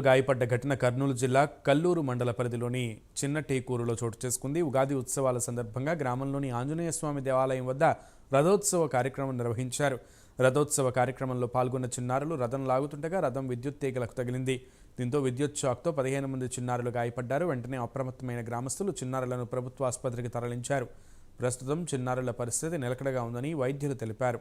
గాయపడ్డ ఘటన కర్నూలు జిల్లా కల్లూరు మండల పరిధిలోని చిన్న టేకూరులో చోటు చేసుకుంది. ఉగాది ఉత్సవాల సందర్భంగా గ్రామంలోని ఆంజనేయ స్వామి దేవాలయం వద్ద రథోత్సవ కార్యక్రమం నిర్వహించారు. రథోత్సవ కార్యక్రమంలో పాల్గొన్న చిన్నారులు రథం లాగుతుండగా రథం విద్యుత్ తీగలకు తగిలింది. దీంతో విద్యుత్ షాక్తో పదిహేను మంది చిన్నారులు గాయపడ్డారు. వెంటనే అప్రమత్తమైన గ్రామస్తులు చిన్నారులను ప్రభుత్వ ఆసుపత్రికి తరలించారు. ప్రస్తుతం చిన్నారుల పరిస్థితి నిలకడగా ఉందని వైద్యులు తెలిపారు.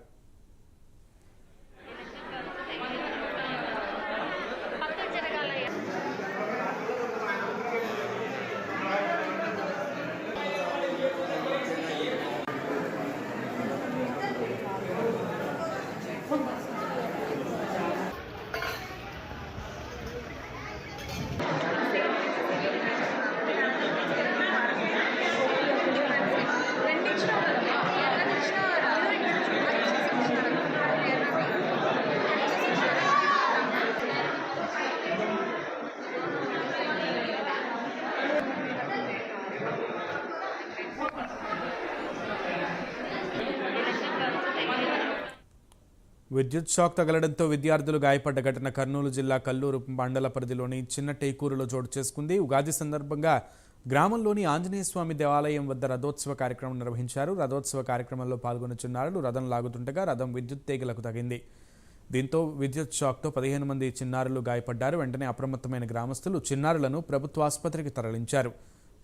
విద్యుత్ షాక్ తగలడంతో విద్యార్థులు గాయపడ్డ ఘటన కర్నూలు జిల్లా కల్లూరు మండల పరిధిలోని చిన్న టేకూరులో చోటు చేసుకుంది. ఉగాది సందర్భంగా గ్రామంలోని ఆంజనేయ స్వామి దేవాలయం వద్ద రథోత్సవ కార్యక్రమం నిర్వహించారు. రథోత్సవ కార్యక్రమంలో పాల్గొన్న చిన్నారులు రథం లాగుతుండగా రథం విద్యుత్ తీగలకు తగింది. దీంతో విద్యుత్ షాక్తో పదిహేను మంది చిన్నారులు గాయపడ్డారు. వెంటనే అప్రమత్తమైన గ్రామస్తులు చిన్నారులను ప్రభుత్వ ఆసుపత్రికి తరలించారు.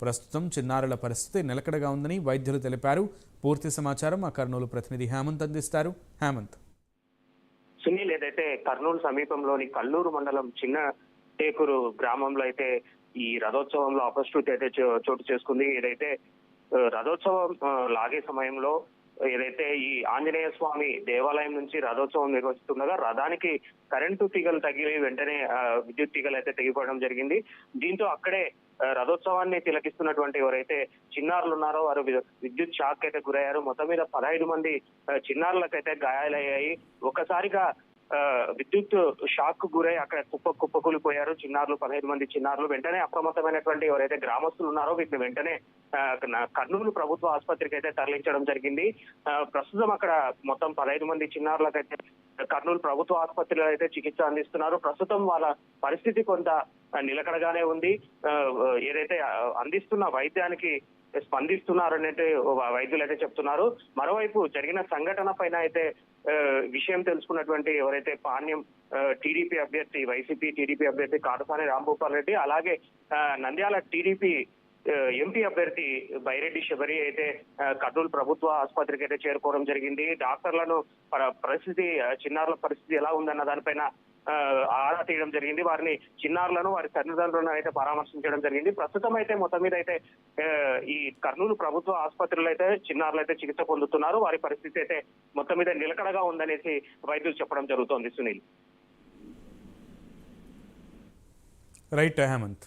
ప్రస్తుతం చిన్నారుల పరిస్థితి నిలకడగా ఉందని వైద్యులు తెలిపారు. పూర్తి సమాచారం మా కర్నూలు ప్రతినిధి హేమంత్ అందిస్తారు. హేమంత్. సునీల్ ఏదైతే కర్నూలు సమీపంలోని కల్లూరు మండలం చిన్న టేకూరు గ్రామంలో అయితే ఈ రథోత్సవంలో అపశృతి అయితే చోటు చేసుకుంది. ఏదైతే రథోత్సవం లాగే సమయంలో ఏదైతే ఈ ఆంజనేయ స్వామి దేవాలయం నుంచి రథోత్సవం నిర్వహిస్తుండగా రథానికి కరెంటు తీగలు తగిలి వెంటనే విద్యుత్ తీగలు అయితే తెగిపోవడం జరిగింది. దీంతో అక్కడే రథోత్సవాన్ని తిలకిస్తున్నటువంటి ఎవరైతే చిన్నారులు ఉన్నారో వారు విద్యుత్ షాక్ అయితే గురయ్యారు. మొత్తం మీద పదహైదు మంది చిన్నారులకైతే గాయాలయ్యాయి. ఒకసారిగా విద్యుత్ షాక్కు గురై అక్కడ కుప్ప కుప్పకూలిపోయారు. చిన్నారులు పదహైదు మంది చిన్నారులు. వెంటనే అప్రమత్తమైనటువంటి ఎవరైతే గ్రామస్తులు ఉన్నారో వీటిని వెంటనే కర్నూలు ప్రభుత్వ ఆసుపత్రికి అయితే తరలించడం జరిగింది. ఆ, ప్రస్తుతం అక్కడ మొత్తం పదహైదు మంది చిన్నారులకైతే కర్నూలు ప్రభుత్వ ఆసుపత్రిలో అయితే చికిత్స అందిస్తున్నారు. ప్రస్తుతం వాళ్ళ పరిస్థితి కొంత నిలకడగానే ఉంది. ఏదైతే అందిస్తున్న వైద్యానికి స్పందిస్తున్నారు అనేది వైద్యులు అయితే చెప్తున్నారు. మరోవైపు జరిగిన సంఘటన పైన అయితే విషయం తెలుసుకున్నటువంటి ఎవరైతే పాణ్యం టీడీపీ అభ్యర్థి వైసీపీ టీడీపీ అభ్యర్థి కాటసాని రాంభూపాల్ రెడ్డి అలాగే నంద్యాల టీడీపీ ఎంపీ అభ్యర్థి బైరెడ్డి శబరి అయితే కర్నూలు ప్రభుత్వ ఆసుపత్రికి అయితే చేరుకోవడం జరిగింది. డాక్టర్లను పరిస్థితి చిన్నారుల పరిస్థితి ఎలా ఉందన్న దానిపైన ఆరా తీయడం జరిగింది. వారిని చిన్నారులను వారి తల్లిదండ్రులను అయితే పరామర్శించడం జరిగింది. ప్రస్తుతం అయితే మొత్తం మీద అయితే ఈ కర్నూలు ప్రభుత్వ ఆసుపత్రిలో అయితే చిన్నారులు అయితే చికిత్స పొందుతున్నారు. వారి పరిస్థితి అయితే మొత్తం మీద నిలకడగా ఉందనేసి వైద్యులు చెప్పడం జరుగుతోంది. సునీల్. రైట్ హేమంత్.